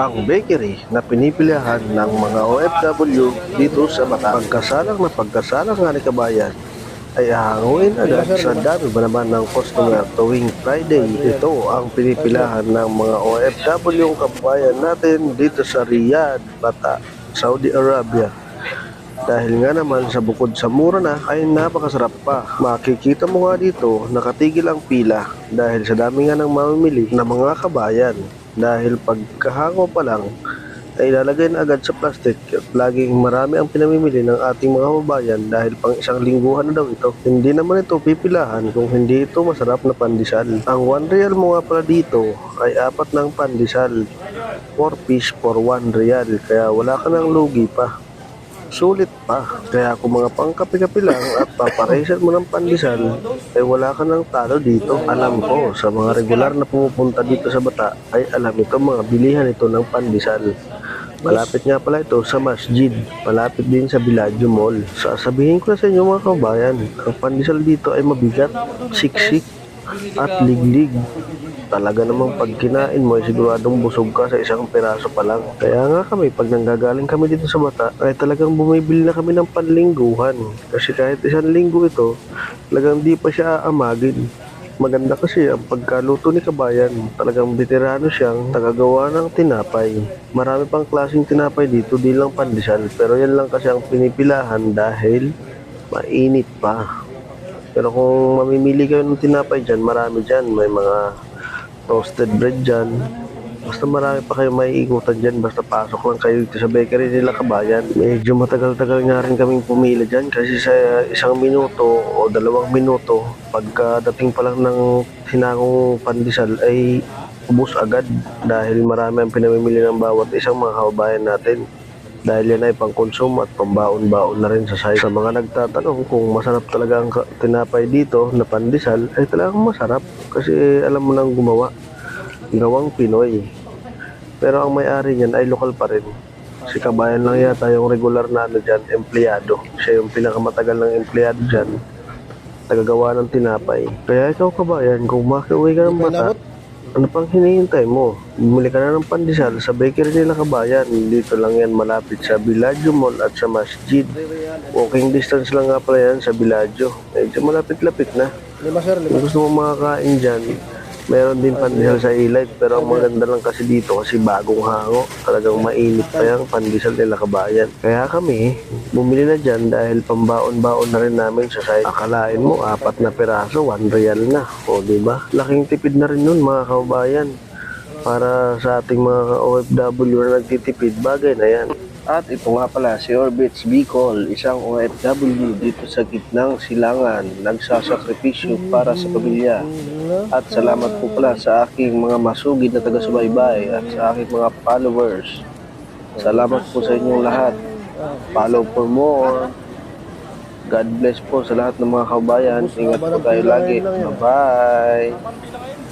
ang bakery na pinipilihan ng mga OFW dito sa Bataan. Pagkasalang na pagkasalang nga ni kabayan ay hanguin agad sa dami ba naman ng customer tuwing Friday. Ito ang pinipilahan ng mga OFW kabayan natin dito sa Riyadh, Bata, Saudi Arabia. Dahil nga naman sa bukod sa mura na ay napakasarap pa. Makikita mo nga dito nakatigil ang pila dahil sa dami nga ng mamimili na mga kabayan. Dahil pagkahango pa lang ay ilalagay na agad sa plastic at laging marami ang pinamimili ng ating mga kababayan dahil pang isang lingguhan na daw ito. Hindi naman ito pipilahan kung hindi ito masarap na pandesal. Ang 1 real mo nga pala dito ay apat ng pandesal. 4 piece for 1 real kaya wala ka ng lugi pa sulit pa. Kaya kung mga pangkapi-kapi lang at paparesan mo ng pandesal, ay wala ka ng talo dito. Alam ko, sa mga regular na pumupunta dito sa Bata, ay alam ito mga bilihan ito ng pandesal. Malapit nga pala ito sa masjid. Malapit din sa Villaggio Mall. Sasabihin ko na sa inyo mga kabayan, ang pandesal dito ay mabigat, siksik, at liglig. Talaga namang pag kinain mo ay siguradong busog ka sa isang peraso pa lang. Kaya nga kami, pag nanggagaling kami dito sa bata, ay talagang bumibili na kami ng panlingguhan. Kasi kahit isang linggo ito, talagang di pa siya aamagin. Maganda kasi ang pagkaluto ni Kabayan. Talagang veterano siyang tagagawa ng tinapay. Marami pang klaseng tinapay dito, di lang pandesal. Pero yan lang kasi ang pinipilahan dahil mainit pa. Pero kung mamimili kayo ng tinapay dyan, marami dyan. May mga toasted bread dyan. Basta marami pa kayo may ikutan dyan. Basta pasok lang kayo dito sa bakery nila kabayan. Medyo matagal-tagal nga rin kaming pumila dyan kasi sa isang minuto o dalawang minuto, pagkadating pa lang ng hinangong pandesal ay ubus agad dahil marami ang pinamimili ng bawat isang mga kababayan natin dahil yan ay pangkonsumo at pambaon-baon na rin sa site. Sa mga nagtatanong kung masarap talaga ang tinapay dito na pandesal, ay talagang masarap kasi alam mo nang gumawa. Gawang Pinoy. Pero ang may-ari niyan ay lokal pa rin. Si Kabayan lang yata yung regular na ano dyan, empleyado. Siya yung pinakamatagal ng empleyado dyan. Tagagawa ng tinapay. Kaya ikaw Kabayan, kung makiuwi ka ng bata, ano pang hinihintay mo? Bumili ka na ng pandesal sa bakery nila kabayan. Dito lang yan malapit sa Villaggio Mall at sa Masjid. Walking distance lang nga pala yan sa Villaggio. Medyo malapit-lapit na. Lima sir, Kung gusto mo makakain dyan, meron din pandesal sa Elite. Pero ang maganda lang kasi dito kasi bagong hango. Talagang mainit pa yung pandesal nila kabayan. Kaya kami, bumili na dyan dahil pambaon-baon na rin namin sa site. Akalain mo, apat na peraso, 1 real na. O, ba? Laking tipid na rin yun mga kabayan. Para sa ating mga OFW na nagtitipid, bagay na yan. At ito nga pala si Orbits Bicol, isang OFW dito sa gitnang silangan, nagsasakripisyo para sa pamilya. At salamat po pala sa aking mga masugid na taga-subaybay at sa aking mga followers. Salamat po sa inyong lahat. Follow for more. God bless po sa lahat ng mga kabayan. Ingat po tayo lagi. Bye-bye.